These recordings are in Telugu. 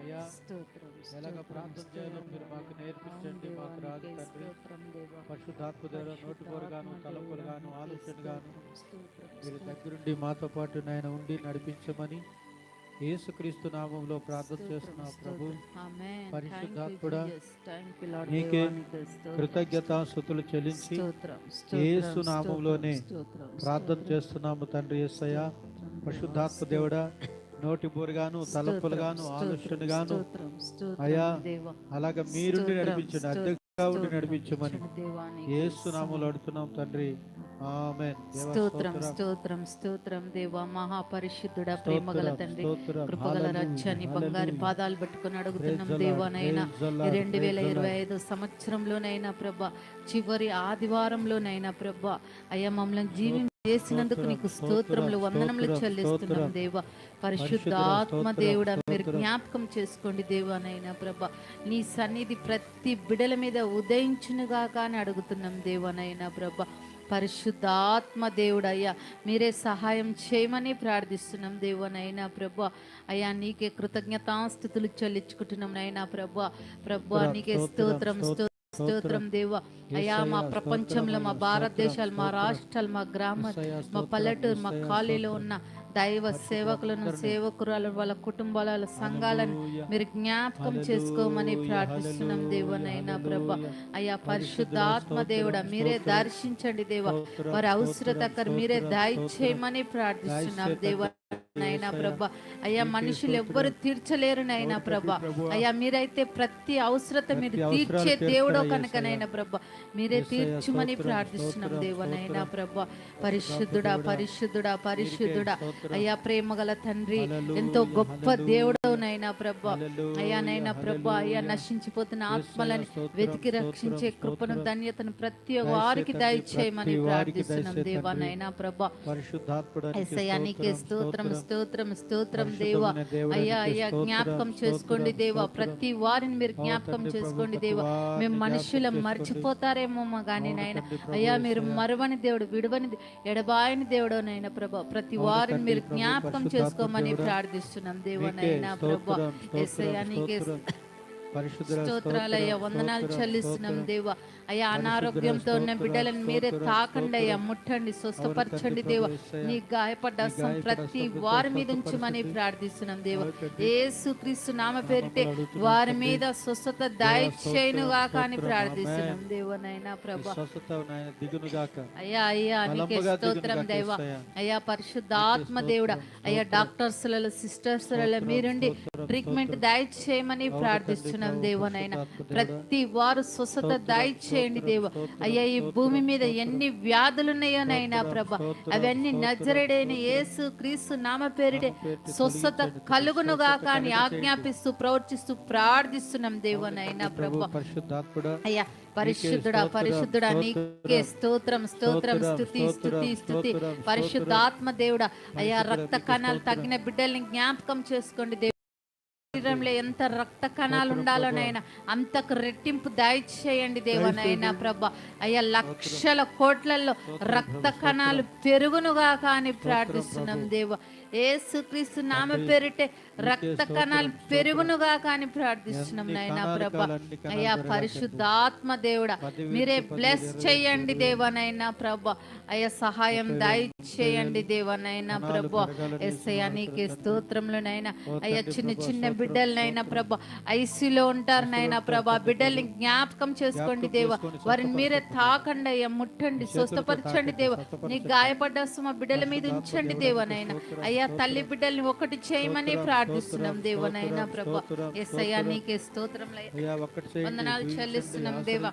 అయ్యా ఎలాగ ప్రార్థన మీరు మాకు. నేర్పించండి మాకు రాదు తండ్రి స్తోత్రం దేవా. పరిశుద్ధాత్మ దేవుడు నోటి గాను తలంపులు గాను ఆలోచన గాను మీరు. దగ్గరుండి మాతో పాటు నాయన ఉండి నడిపించమని యేసుక్రీస్తు నామంలో ప్రార్థన చేస్తున్నాం ప్రభు. పరిశుద్ధాత్ముడా, నీకే స్తోత్రం. కృతజ్ఞతాస్థుతులు చెల్లించి యేసు నామంలోనే ప్రార్థన. చేస్తున్నాము తండ్రి యేసయ్య స్తోత్రం. దేవుడా నోటి బూరగాను తలంపులు గాను స్తోత్రం, ఆలోచన గాను అయ్యా, దేవా. అలాగ స్తోత్రం, నడిపించండి అధ్యక్షగా ఉండి. నడిపించమని ఇచ్చిన దేవా, నీకే యేసు నామంలో అడుగుతున్నాం తండ్రి స్తోత్రం స్తోత్రం, స్తోత్రం దేవా మహాపరిశుద్ధుడ ప్రేమగల స్తోత్రం, తండ్రి. కృపగల రచ్చని బంగారు. పాదాలు పట్టుకొని అడుగుతున్నాం దేవానైనా రెండు వేల ఇరవై. ఐదు సంవత్సరంలోనైనా ప్రభ చివరి ఆదివారంలోనైనా ప్రభ అయ్యా మమ్మల్ని జీవి చేసినందుకు నీకు స్తోత్రం, స్తోత్రములు వందనములు చెల్లిస్తున్నాం. దేవా. పరిశుద్ధాత్మ దేవుడా మీరు. జ్ఞాపకం చేసుకోండి దేవానైనా ప్రభ. నీ సన్నిధి ప్రతి బిడల మీద ఉదయించునుగా కానీ అడుగుతున్నాం దేవానైనా ప్రభ. పరిశుద్ధాత్మ దేవుడయ్యా మీరే సహాయం చేయమని ప్రార్థిస్తున్నాం దేవనైనా ప్రభ. అయ్యా నీకే కృతజ్ఞతాస్థుతులు చెల్లించుకుంటున్నాం నైనా ప్రభ. ప్రభ నీకే స్తోత్రం స్తోత్రం. స్తోత్రం దేవ అయ్యా మా ప్రపంచంలో మా భారతదేశాలు మా. రాష్ట్రాలు మా గ్రామాలు యేసయ్య, మా పల్లెటూరు మా స్తోత్రం. ఉన్న దైవ సేవకులను సేవకురాలు వాళ్ళ కుటుంబాల సంఘాలను మీరు జ్ఞాపకం చేసుకోమని ప్రార్థిస్తున్నాం దేవనైనా ప్రభ. అయ్యా పరిశుద్ధాత్మ దేవుడా మీరే. దర్శించండి దేవా వారి అవసరతకర్ మీరే దయచేయమని ప్రార్థిస్తున్నాం దేవా నైనా యేసయ్య. ప్రభ అయ్యా మనుషులు. ఎవ్వరు తీర్చలేరు నైనా ప్రభ. అయ్యా మీరైతే ప్రతి అవసరత మీరు తీర్చే దేవుడో కనుకనైనా ప్రభ మీరే తీర్చుమని ప్రార్థిస్తున్నాం దేవనైనా. ప్రభ పరిశుద్ధుడా పరిశుద్ధుడా పరిశుద్ధుడా. అయ్యా ప్రేమగల తండ్రి హల్లెలూయా, ఎంతో గొప్ప హల్లెలూయా. దేవుడవు నైనా ప్రభ అయ్యా నైనా ప్రభ అయ్యా. నశించిపోతున్న ఆత్మలని వెతికి రక్షించే కృపను. ధన్యతను ప్రతి వారికి తండ్రి, దయచేయమని ప్రార్థిస్తున్నాం దయచేయి దేవా తండ్రి. నైనా ప్రభ నీకే స్తోత్రం స్తోత్రం స్తోత్రం దేవా. అయ్యా అయ్యా జ్ఞాపకం చేసుకోండి దేవా. ప్రతి వారిని మీరు జ్ఞాపకం చేసుకోండి దేవా. మేము మనుషులం మర్చిపోతారేమో కానీ నాయన. అయ్యా మీరు. మరవని దేవుడు విడవని ఎడబాయని దేవుడు నైనా ప్రభ. ప్రతి వారిని మీరు జ్ఞాపకం చేసుకోమని ప్రార్థిస్తున్నాం దేవా నీకే నైనా ప్రభ. ఎస్ఐయా నీకే స్తోత్రాలయ్యా స్తోత్రం, వందనాలు చెల్లిస్తున్నాం. దేవా అయ్యా అనారోగ్యంతో ఉన్న బిడ్డలను మీరే తాకండి అయ్యా. ముట్టండి స్వస్థపరచండి దేవా. నీ గాయపడ్డ ప్రతి వారి మీద. ఉంచమని ప్రార్థిస్తున్నాం దేవా. యేసు క్రీస్తు నామ అడుగుతున్నాం వారి. మీద స్వస్థత దేవా, దయచేయునుగా కానీ స్తోత్రం, ప్రార్థిస్తున్నాం. దేవనైనా ప్రభా అయ్యా అయ్యా నీకే స్తోత్రం దేవా. అయ్యా పరిశుద్ధాత్మ దేవుడా అయ్యా స్తోత్రం. డాక్టర్స్లలో సిస్టర్స్లలో స్తోత్రం, మీరుండి ట్రీట్మెంట్. దయచేయమని ప్రార్థిస్తున్నాం తండ్రి, దేవనైనా దేవుడా. ప్రతి వారు స్వస్థత దయచేయండి దేవ అయ్యా ఈ భూమి మీద. ఎన్ని వ్యాధులు ఉన్నాయో నైనా ప్రభ అవన్నీ నజరడైన. యేసు క్రీస్తు నామ పేరిటే పేరిట స్వస్థత కలుగునుగా కానీ. ఆజ్ఞాపిస్తూ ప్రవర్తిస్తూ ప్రార్థిస్తున్నాం దేవనైనా ప్రభు అయ్యా పరిశుద్ధుడా పరిశుద్ధుడా నీకే స్తోత్రం స్తోత్రం స్తోత్రం, స్తుతి స్తోత్రం, స్తుతి స్తుతి స్తోత్రం, పరిశుద్ధాత్మ దేవుడా అయ్యా రక్త కణాలు. తగ్గిన బిడ్డల్ని జ్ఞాపకం చేసుకోండి దేవు శరీరంలో ఎంత రక్త కణాలు ఉండాలో నైనా అంతకు రెట్టింపు దయచేయండి దేవనైనా ప్రభ. అయ్యా లక్షల కోట్లలో రక్త కణాలు పెరుగునుగా కానీ ప్రార్థిస్తున్నాం దేవ. ఏసుక్రీస్తు నామ పేరిటే రక్త కణాలు పెరుగునుగా కానీ ప్రార్థిస్తున్నాం కణాలు ప్రభ. అయ్యా పరిశుద్ధాత్మ దేవుడా మీరే బ్లెస్ చేయండి దేవనైనా ప్రభ. అయ్యా సహాయం దయచేయండి దేవనైనా ప్రభ. ఎస్ఐయా నీకే స్తోత్రం. స్తోత్రంలోనైనా అయ్యా చిన్న చిన్న బిడ్డలనైనా. ప్రభ. ఐసీలో ఉంటారు నైనా ప్రభా. బిడ్డల్ని. జ్ఞాపకం చేసుకోండి దేవా. వారిని మీరే. తాకండి అయ్యా. ముట్టండి స్వస్థపరచండి దేవా. నీ. గాయపడ్డ సుమ బిడ్డల మీద ఉంచండి దేవనైనా స్తోత్రం, అయ్యా. తల్లి బిడ్డల్ని ఒకటి చేయమని ప్రార్థిస్తున్నాం దేవనైనా ప్రభా ఎస్ అయ్యా. నీకే స్తోత్రం అయ్యా ఒక్కటి చేయండి, వందనాలు చెల్లిస్తున్నాం దేవా.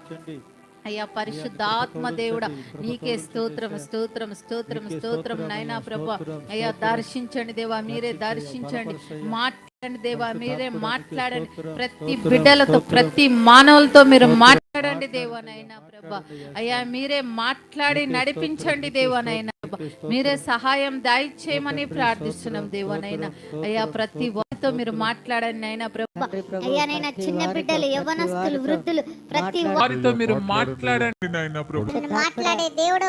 అయ్యా పరిశుద్ధాత్మ దేవుడా నీకే స్తోత్రం. స్తోత్రం స్తోత్రం స్తోత్రం నైనా ప్రభా అయ్యా. దర్శించండి దేవా మీరే దర్శించండి. మాట్లాడండి దేవా మీరే మాట్లాడండి ప్రతి బిడ్డలతో. ప్రతి మానవులతో మీరు. మాట్లాడండి దేవనైనా ప్రభా అయ్యా మీరే మాట్లాడి నడిపించండి దేవనైనా ప్రభా. మీరే సహాయం దయచేయమని ప్రార్థిస్తున్నాం దేవనైనా అయ్యా ప్రతి వారితో మీరు. మాట్లాడండి అయినా ప్రభా. అయ్యానైనా చిన్న బిడ్డలు యవ్వనస్తులు వృద్ధులు ప్రతి వారితో మీరు మాట్లాడండి నాయన ప్రభు. ఒక్కరిని మాట్లాడే దేవుడు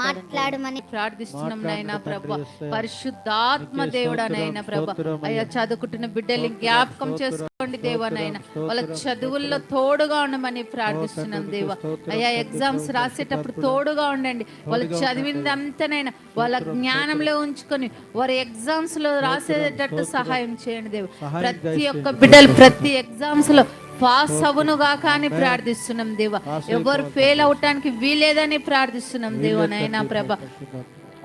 మాట్లాడమని ప్రార్థిస్తున్నాం నాయన మాట్లాడండి. ప్రభ. పరిశుద్ధాత్మ దేవుడనైన స్తోత్రం, ప్రభ అయ్యా చదువుకుంటున్న బిడ్డల్ని జ్ఞాపకం చేసుకోండి దేవనైనా. వాళ్ళ చదువుల్లో తోడుగా ఉండమని ప్రార్థిస్తున్నాం దేవ. అయ్యా ఎగ్జామ్స్ రాసేటప్పుడు తోడుగా ఉండండి. వాళ్ళు చదివింది అంతనైనా వాళ్ళ జ్ఞానంలో ఉంచుకొని వారి ఎగ్జామ్స్లో రాసేటట్టు సహాయం చేయండి దేవ. ప్రతి ఒక్క బిడ్డలు ప్రతి ఎగ్జామ్స్లో పాస్ అవునుగాక అని ప్రార్థిస్తున్నాం దేవ. ఎవరు ఫెయిల్ అవటానికి వీలేదని ప్రార్థిస్తున్నాం దేవ నాయనా ప్రభ.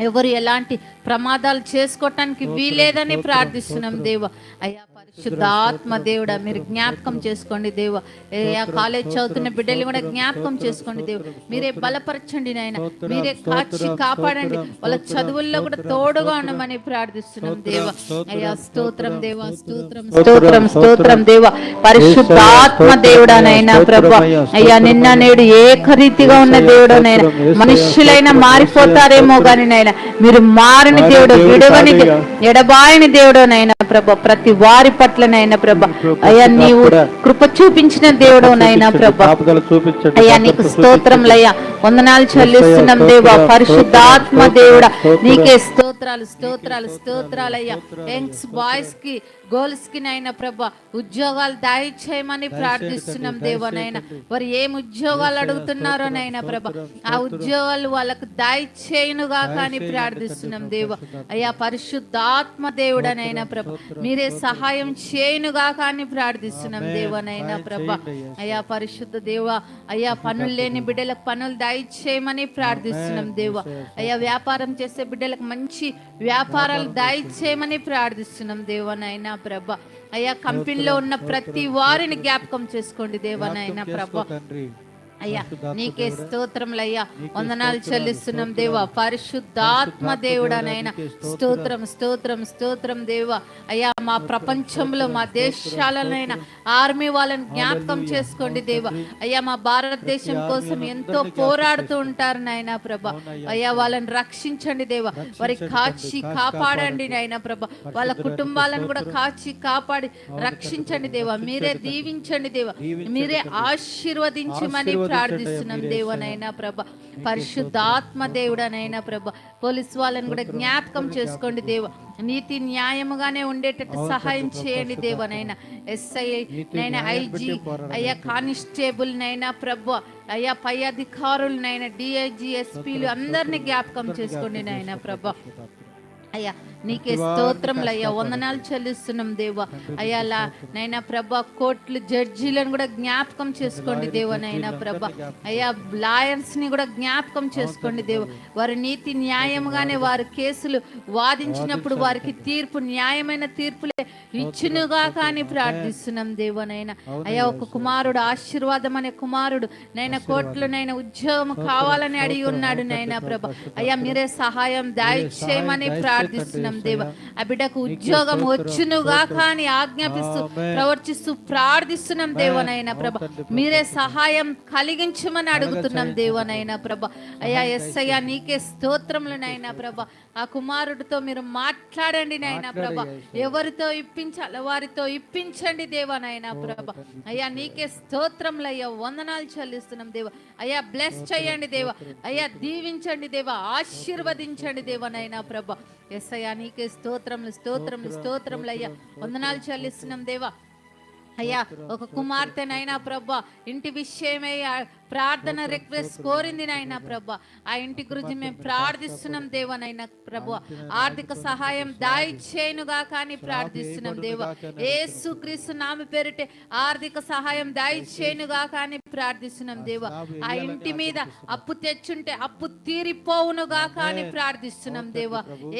ఎవరు ఎలాంటి ప్రమాదాలు చేసుకోవటానికి వీలేదని ప్రార్థిస్తున్నాం దేవ. అయ్యా శుద్ధాత్మ దేవుడా మీరు జ్ఞాపకం చేసుకోండి దేవ. అయ్యా కాలేజ్ చదువుతున్న బిడ్డలు కూడా జ్ఞాపకం చేసుకోండి దేవు. మీరే బలపరచండి నాయన. మీరే కాచి కాపాడండి. వాళ్ళ చదువుల్లో కూడా తోడుగా ఉండమని ప్రార్థిస్తున్నాం దేవ. అయ్యా స్తోత్రం దేవ స్తోత్రం స్తోత్రం స్తోత్రం దేవ. పరిశుద్ధాత్మ దేవుడానైనా ప్రభ. అయ్యా నిన్న నేడు ఏకరీతిగా ఉన్న దేవుడనైనా మనుషులైనా మారిపోతారేమో గాని నైనా మీరు మారిన దేవుడు విడవని దే- ఎడబాయని దేవుడునైనా ప్రభ ప్రతి వారి పట్లనైనా ప్రభ. అయ్యా నీవు కృప చూపించిన దేవుడు నైనా ప్రభ. అయ్యా నీకు స్తోత్రములయ్యా వందనాలు చెల్లిస్తున్నాం దేవా. పరిశుద్ధాత్మ దేవుడా. నీకే స్తోత్రాలు స్తోత్రాలు స్తోత్రాలయ్యా యంగ్స్ బాయ్స్కి గర్ల్స్కి నైనా ప్రభ ఉద్యోగాలు దయచేయమని ప్రార్థిస్తున్నాం దేవా నైనా వారు ఏం ఉద్యోగాలు అడుగుతున్నారో నైనా ప్రభ. ఆ ఉద్యోగాలు వాళ్ళకు దయచేయునుగా కానీ ప్రార్థిస్తున్నాం దేవ. అయ్యా పరిశుద్ధాత్మ దేవుడనైనా ప్రభ. మీరే సహాయం చేయునుగా కానీ ప్రార్థిస్తున్నాం దేవనైనా ప్రభ. అయ్యా పరిశుద్ధ దేవ అయ్యా పనులు లేని బిడ్డలకు పనులు దయచేయమని ప్రార్థిస్తున్నాం దేవ. అయ్యా వ్యాపారం చేసే బిడ్డలకు మంచి వ్యాపారాలు దయచేయమని ప్రార్థిస్తున్నాం దేవనైనా ప్రభ. అయ్యా కంపెనీలో ఉన్న ప్రతి వారిని జ్ఞాపకం చేసుకోండి దేవనైనా ప్రభ. అయ్యా నీకే స్తోత్రములయ్యా. వందనాలు చెల్లిస్తున్నాం దేవా. పరిశుద్ధాత్మ దేవుడనైనా స్తోత్రం స్తోత్రం స్తోత్రం దేవా. అయ్యా మా ప్రపంచంలో మా దేశాలనైనా ఆర్మీ వాళ్ళని జ్ఞాపకం చేసుకోండి దేవా. అయ్యా మా భారతదేశం కోసం ఎంతో పోరాడుతూ ఉంటారు నాయనా ప్రభ. అయ్యా వాళ్ళని రక్షించండి దేవా. వారి కాచి కాపాడండి నాయనా ప్రభ. వాళ్ళ కుటుంబాలను కూడా కాచి కాపాడి రక్షించండి దేవా. మీరే దీవించండి దేవా. మీరే ఆశీర్వదించమని ప్రార్థిస్తున్నాం. దేవనైనా ప్రభ పరిశుద్ధాత్మ దేవుడనైనా ప్రభ పోలీస్ వాళ్ళని కూడా జ్ఞాపకం చేసుకోండి దేవ. నీతి న్యాయముగానే ఉండేటట్టు సహాయం చేయండి దేవనైనా. ఎస్ఐ నైనా ఐజీ అయ్యా కానిస్టేబుల్ నైనా ప్రభ అయ్యా పై అధికారులనైనా డిఐజీ ఎస్పీలు అందరినీ జ్ఞాపకం చేసుకోండి నాయనా ప్రభ. అయ్యా నీకే స్తోత్రములు అయ్యా. వందనాలు చెల్లిస్తున్నాం దేవా. అయ్యా నైనా ప్రభ కోర్టులు జడ్జీలను కూడా జ్ఞాపకం చేసుకోండి దేవా నైనా ప్రభ. అయ్యా లాయర్స్ని కూడా జ్ఞాపకం చేసుకోండి దేవ. వారి నీతి న్యాయముగానే వారి కేసులు వాదించినప్పుడు వారికి తీర్పు న్యాయమైన తీర్పులే ఇచ్చునుగా కానీ ప్రార్థిస్తున్నాం దేవనైనా అయ్యా ఒక కుమారుడు ఆశీర్వాదం అనే కుమారుడు నైనా కోర్టులో నైనా ఉద్యోగం కావాలని అడిగి ఉన్నాడు నైనా ప్రభ. అయ్యా మీరే సహాయం దయచేయమని ప్రార్థిస్తున్నాం. దేవ. ఆ బిడ్డకు ఉద్యోగం వచ్చునుగా కానీ ఆజ్ఞాపిస్తూ ప్రవర్తిస్తూ ప్రార్థిస్తున్నాం దేవనైనా ప్రభ. మీరే సహాయం కలిగించమని అడుగుతున్నాం దేవనైనా ప్రభ. అయ్యా ఎస్ అయ్యా నీకే స్తోత్రములనైనా ప్రభ. ఆ కుమారుడితో మీరు మాట్లాడండి నాయనా ప్రభ. ఎవరితో ఇప్పించాలో వారితో ఇప్పించండి దేవనైనా ప్రభ. అయ్యా నీకే స్తోత్రములయ్యా. వందనాలు చెల్లిస్తున్నాం దేవ. అయ్యా బ్లెస్ చేయండి దేవ. అయ్యా దీవించండి దేవ. ఆశీర్వదించండి దేవనైనా ప్రభ. ఎస్ అయ్యా నీకే స్తోత్రములు స్తోత్రములు స్తోత్రములు అయ్యా వందనాలు చెల్లిస్తున్నాం దేవా. అయ్యా ఒక కుమార్తెనైనా ప్రభ ఇంటి విషయమై ప్రార్థన రిక్వెస్ట్ కోరింది నాయన ప్రభు. ఆ ఇంటి గురించి మేము ప్రార్థిస్తున్నాం దేవనైనా ప్రభు. ఆర్థిక సహాయం దాయిచేయునుగా కానీ ప్రార్థిస్తున్నాం దేవ. ఏసు క్రీస్తు నామ పేరిటే ఆర్థిక సహాయం దాయిచేయునుగా కానీ ప్రార్థిస్తున్నాం దేవ. ఆ ఇంటి మీద అప్పు తెచ్చుంటే అప్పు తీరిపోవునుగా కానీ ప్రార్థిస్తున్నాం దేవ.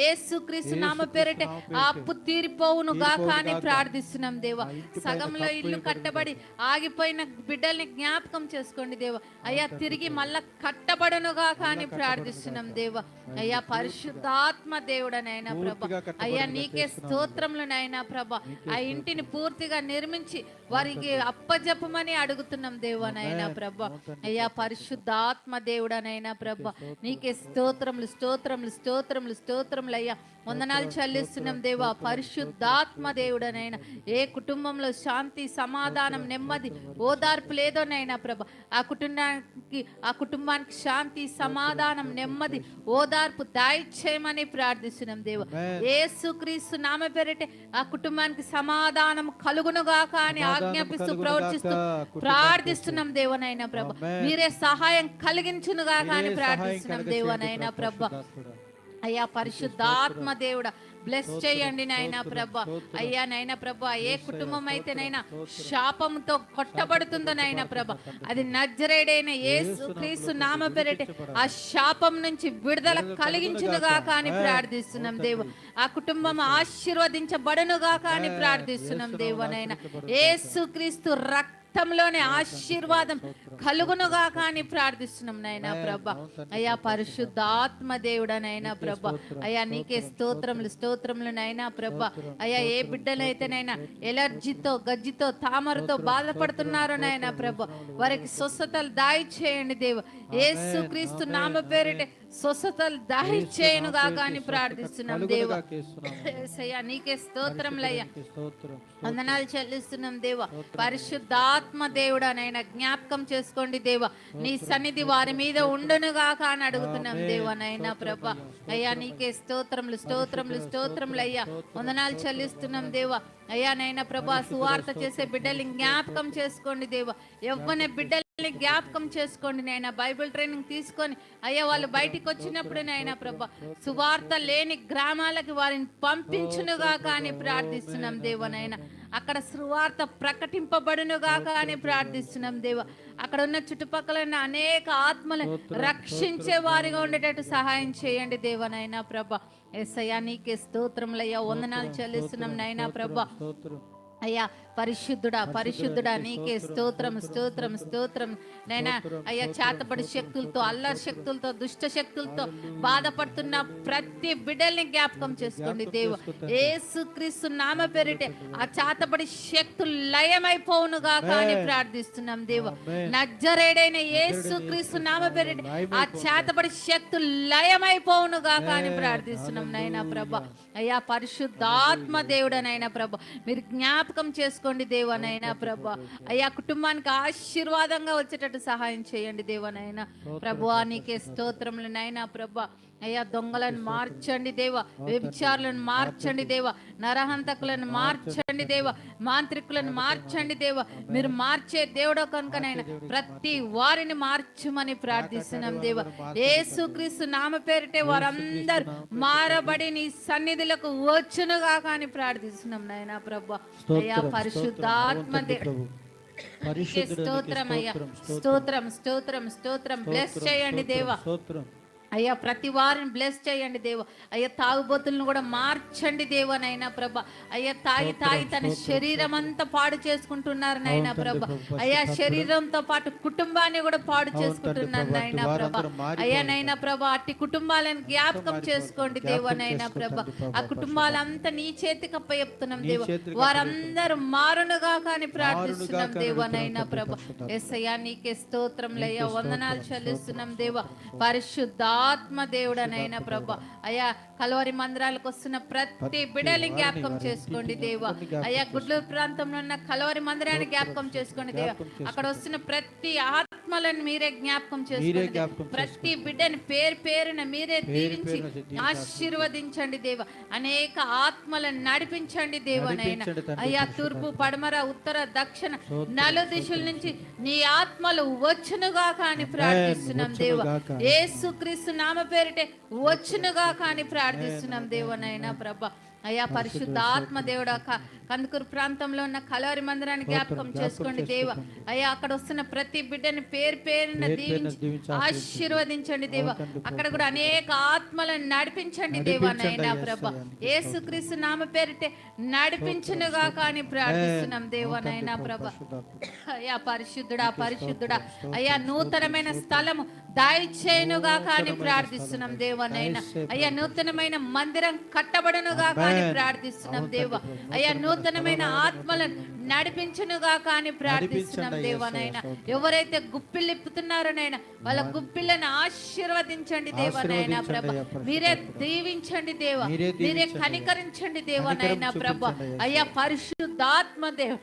ఏసు క్రీస్తు నామ పేరిటే ఆ అప్పు తీరిపోవునుగా కానీ ప్రార్థిస్తున్నాం దేవ. సగంలో ఇల్లు కట్టబడి ఆగిపోయిన బిడ్డల్ని జ్ఞాపకం చేసుకోండి దేవ. అయ్యా తిరిగి మళ్ళా కట్టబడనుగా కానీ ప్రార్థిస్తున్నాం దేవ. అయ్యా పరిశుద్ధాత్మ దేవుడనైనా ప్రభ. అయ్యా నీకే స్తోత్రములు నైనా ప్రభ. ఆ ఇంటిని పూర్తిగా నిర్మించి వారికి అప్పజపమని అడుగుతున్నాం దేవనైనా ప్రభ. అయ్యా పరిశుద్ధాత్మ దేవుడనైనా ప్రభ. నీకే స్తోత్రములు స్తోత్రములు స్తోత్రములు స్తోత్రములు అయ్యా. వందనాలు చెల్లిస్తున్నాం దేవా. పరిశుద్ధాత్మ దేవుడనైనా ఏ కుటుంబంలో శాంతి సమాధానం నెమ్మది ఓదార్పు లేదోనైనా ప్రభ. ఆ కుటుంబానికి ఆ కుటుంబానికి శాంతి సమాధానం నెమ్మది ఓదార్పు దయచేయమని ప్రార్థిస్తున్నాం దేవ Amen. యేసుక్రీస్తు నామ పేరిటే ఆ కుటుంబానికి సమాధానం కలుగునుగాక అని ఆజ్ఞాపిస్తూ ప్రవర్తిస్తూ. ప్రార్థిస్తున్నాం దేవనైనా ప్రభ. మీరే సహాయం కలిగించునుగాక అని ప్రార్థిస్తున్నాం దేవనైనా ప్రభ. అయ్యా పరిశుద్ధాత్మ దేవుడ బ్లెస్ చేయండి నాయనా ప్రభ. అయ్యా నైనా ప్రభ ఏ కుటుంబం అయితే నైనా. శాపంతో కొట్టబడుతుందో నైనా ప్రభ అది నజరేడైన యేసు క్రీస్తు నామ పేరిట. ఆ శాపం నుంచి విడుదల అని కలుగునుగాక. ప్రార్థిస్తున్నాం దేవ ఆ కుటుంబం ఆశీర్వదించబడునుగాక అని ఆమేన్. ప్రార్థిస్తున్నాం దేవనైనా నామములో యేసు క్రీస్తు రక్తంలోనే ఆశీర్వాదం కలుగునుగా కానీ ప్రార్థిస్తున్నాం నాయనా ప్రభ. అయ్యా పరిశుద్ధాత్మ దేవుడనైనా ప్రభ. అయ్యా నీకే స్తోత్రములు స్తోత్రములు నైనా ప్రభ. అయ్యా ఏ బిడ్డలైతేనైనా ఎలర్జీతో గజ్జితో తామరతో బాధపడుతున్నారో స్తోత్రం, నాయనా ప్రభ. వారికి స్వస్థతలు దాయి చేయండి దేవు. ఏసు క్రీస్తు నామ పేరిటే స్వస్థతలు దాయి యేసు చేయను గాక అని ప్రార్థిస్తున్నాం దేవ. నీకే స్తోత్రములయ్యా. నీకే స్తోత్రం, స్తోత్రం. వందనాలు చెల్లిస్తున్నాం దేవ. పరిశుద్ధాత్మ దేవుడనైనా జ్ఞాపకం చేసుకోండి దేవ. నీ సన్నిధి వారి మీద ఉండునుగాక అని అడుగుతున్నాం ఆమేన్. దేవనైనా ప్రభ. అయ్యా నీకే స్తోత్రములు స్తోత్రములు స్తోత్రములు అయ్యా వందనాలు చెల్లిస్తున్నాం దేవ. అయ్యా నైనా ప్రభా సువార్త చేసే బిడ్డల్ని జ్ఞాపకం చేసుకోండి దేవ. యవ్వన బిడ్డల్ని జ్ఞాపకం చేసుకోండి నాయన. బైబిల్ ట్రైనింగ్ తీసుకొని అయ్యా వాళ్ళు బయటికి వచ్చినప్పుడు నాయన ప్రభా సువార్త లేని గ్రామాలకి వారిని పంపించునుగా కానీ ప్రార్థిస్తున్నాం దేవనైనా అక్కడ సువార్త ప్రకటింపబడునుగాక అని ప్రార్థిస్తున్నాం దేవ. అక్కడ ఉన్న చుట్టుపక్కల ఉన్న అనేక ఆత్మలను రక్షించే వారిగా ఉండేటట్టు సహాయం చేయండి దేవనైనా ప్రభ. ఎస్ఐయా నీకే స్తోత్రములయ్యా. వందనాలు చెల్లిస్తున్నాం నైనా ప్రభ. అయ్యా పరిశుద్ధుడా పరిశుద్ధుడా నీకే స్తోత్రం స్తోత్రం స్తోత్రం నైనా అయ్యా చేతబడి శక్తులతో అల్లరి శక్తులతో దుష్ట శక్తులతో బాధపడుతున్న ప్రతి బిడ్డల్ని జ్ఞాపకం చేసుకోండి దేవ యేసుక్రీస్తు నామ పేరిటే ఆ చేతబడి శక్తులు లయమైపోవును గాక అని ప్రార్థిస్తున్నాం దేవ ఆమేన్. నజరేడైన యేసుక్రీస్తు నామ పేరిట ఆ చేతబడి శక్తులు లయమైపోవును గాక అని ప్రార్థిస్తున్నాం నైనా ప్రభ. అయ్యా పరిశుద్ధాత్మ దేవుడనైనా ప్రభ. మీరు జ్ఞాపకం చేసుకోండి దేవనైనా ప్రభ. అయ్యా కుటుంబానికి ఆశీర్వాదంగా వచ్చేటట్టు సహాయం చేయండి దేవనైనా. ప్రభు నీకే స్తోత్రములు నైనా ప్రభ. అయ్యా దొంగలను మార్చండి దేవ వ్యభిచారులను మార్చండి దేవ నరహంతకులను మార్చండి దేవ మాంత్రికులను మార్చండి దేవ. మీరు మార్చే దేవుడో కనుకనైనా ప్రతి వారిని మార్చమని ప్రార్థిస్తున్నాం దేవ. యేసుక్రీస్తు నామ పేరిటే వారందరూ మారబడి నీ సన్నిధులకు వచ్చునుగా కానీ ప్రార్థిస్తున్నాం నాయనా ప్రభు. అయ్యా పరిశుద్ధాత్మ స్తోత్రం, దే- ప్రభు. నీకే పరిశుద్ధుడు నీకే స్తోత్రం అయ్యా. స్తోత్రం, స్తోత్రం. స్తోత్రం బ్లెస్ చేయండి దేవా. స్తోత్రం. అయ్యా ప్రతి వారిని బ్లెస్ చేయండి దేవ. అయ్యా తాగుబోతులను కూడా మార్చండి దేవనైనా ప్రభ. అయ్యా తాగి తాగి తన శరీరం అంతా పాడు చేసుకుంటున్నారు నాయనా ప్రభ. అయ్యా. శరీరంతో పాటు కుటుంబాన్ని కూడా పాడు చేసుకుంటున్నారు నాయనా ప్రభు, అయ్యా నైనా ప్రభ అట్టి కుటుంబాలను జ్ఞాపకం. చేసుకోండి దేవనైనా ప్రభ. ఆ కుటుంబాలంతా నీ చేతికి అప్పచెప్తున్నాం దేవ. వారందరూ మారునుగా కానీ ప్రార్థిస్తున్నాం దేవనైనా ప్రభ. తండ్రి ఎస్ఐయా నీకే స్తోత్రంలయ్యా నీకే వందనాలు స్తోత్రం, చెల్లిస్తున్నాం దేవ. పరిశుద్ధాత్మ దేవుడనైనా ప్రభ. అయ్యా కలవరి మందిరాలకు వస్తున్న ప్రతి బిడల్ని జ్ఞాపకం చేసుకోండి దేవ. అయ్యా గుడ్లూరు ప్రాంతంలో ఉన్న కలవరి మందిరాన్ని జ్ఞాపకం చేసుకోండి దేవ. అక్కడ వస్తున్న ప్రతి ఆత్మలను మీరే జ్ఞాపకం చేసుకోండి ప్రతి బిడ్డని పేరు పేరున మీరే దీవించి ఆశీర్వదించండి దేవ. అనేక ఆత్మలను నడిపించండి దేవనైనా అయ్యా. తూర్పు పడమర ఉత్తర దక్షిణ నలు దిశల నుంచి నీ ఆత్మలు వచ్చునుగా కానీ ప్రార్థిస్తున్నాం దేవ. వచ్చునుగాక. యేసుక్రీస్తు నామ పేరిటే వచ్చునుగా కానీ ప్రార్థిస్తున్నాం దేవనైనా ప్రభ. అయ్యా పరిశుద్ధ ఆత్మ దేవుడా. కందుకూరు ప్రాంతంలో ఉన్న కలవరి మందిరాన్ని జ్ఞాపకం చేసుకోండి దేవ. అయ్యా అక్కడ వస్తున్న ప్రతి బిడ్డని పేరు పేరున దీవించి ఆశీర్వదించండి. దేవ. అక్కడ కూడా అనేక ఆత్మలను నడిపించండి దేవ నైనా ప్రభ. యేసయ్య. యేసుక్రీస్తు నామ పేరిటే నడిపించునుగా కానీ ప్రార్థిస్తున్నాం దేవ నైనా ప్రభు, పరిశుద్ధాత్మ. అయ్యా పరిశుద్ధుడా పరిశుద్ధుడా. అయ్యా నూతనమైన స్థలము దయచేయునుగా కానీ ప్రార్థిస్తున్నాం దేవనైనా అయ్యా నూతనమైన మందిరం కట్టబడునుగా కానీ. ప్రార్థిస్తున్నాం దేవ. అయ్యా నూతనమైన ఆత్మలను నడిపించునుగా కానీ ప్రార్థిస్తున్నాం దేవనైనా ఎవరైతే గుప్పిలిప్పుతున్నారో నైనా వాళ్ళ గుప్పిలను ఆశీర్వదించండి దేవనైనా ప్రభ. మీరే. దీవించండి దేవ. మీరే. కనికరించండి దేవనైనా ప్రభ. అయ్యా పరిశుద్ధాత్మ దేవ.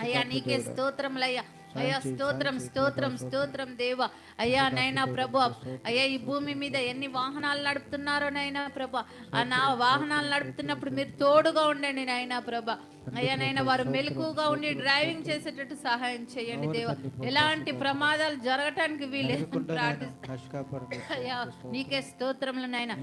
అయ్యా నీకే స్తోత్రములయ్యా అయ్యా స్తోత్రం స్తోత్రం స్తోత్రం దేవ. అయ్యా నైనా ప్రభు. అయ్యా ఈ భూమి మీద ఎన్ని వాహనాలు నడుపుతున్నారో నైనా ప్రభ. ఆ నా వాహనాలు నడుపుతున్నప్పుడు మీరు తోడుగా ఉండండి నాయనా ప్రభ. అయ్యా నైనా వారు మెలకుగా ఉండి డ్రైవింగ్ చేసేటట్టు సహాయం చేయండి దేవ. ఎలాంటి ప్రమాదాలు జరగటానికి వీలేదు అయ్యా నీకే స్తోత్రములు నాయనా.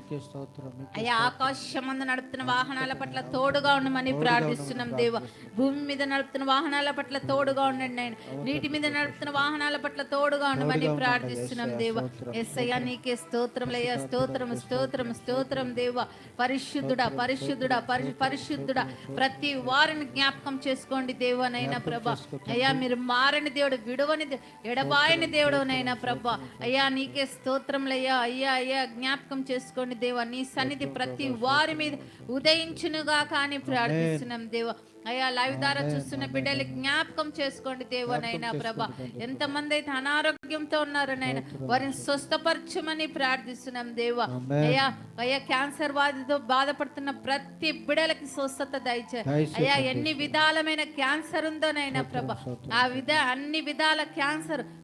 అయ్యా ఆకాశమందు నడుపుతున్న వాహనాల పట్ల తోడుగా ఉండమని ప్రార్థిస్తున్నాం దేవ. భూమి మీద నడుపుతున్న వాహనాల పట్ల తోడుగా ఉండండి ఆయన నీటి మీద నడుపుతున్న వాహనాల పట్ల తోడుగా ఉండమని ప్రార్థిస్తున్నాం దేవ. ఎస్ అయ్యా. నీకే స్తోత్రములయ్యా స్తోత్రం స్తోత్రం స్తోత్రం దేవ. పరిశుద్ధుడా పరిశుద్ధుడా పరి పరిశుద్ధుడా ప్రతి వారిని జ్ఞాపకం చేసుకోండి దేవనైనా ప్రభ. అయ్యా మీరు మారని దేవుడు విడవని ఎడబాయని దేవుడు నైనా ప్రభ. అయ్యా నీకే స్తోత్రములయ్యా అయ్యా. అయ్యా జ్ఞాపకం చేసుకోండి దేవా. నీ సన్నిధి ప్రతి వారి మీద ఉదయించునుగా కానీ ప్రార్థిస్తున్నాం దేవ. అయ్యా లైవ్ ద్వారా చూస్తున్న బిడ్డలు జ్ఞాపకం చేసుకోండి దేవనైనా ప్రభ. ఎంతమంది అయితే అనారోగ్యంతో ఉన్నారో నైనా వారిని స్వస్థపరచమని ప్రార్థిస్తున్నాం దేవ. అయ్యా అయ్యా క్యాన్సర్ బాధతో బాధపడుతున్న ప్రతి బిడలకి స్వస్థత దయచే. అయ్యా ఎన్ని విధాలమైన క్యాన్సర్ ఉందోనైనా ప్రభ. ఆ విధ అన్ని విధాల క్యాన్సర్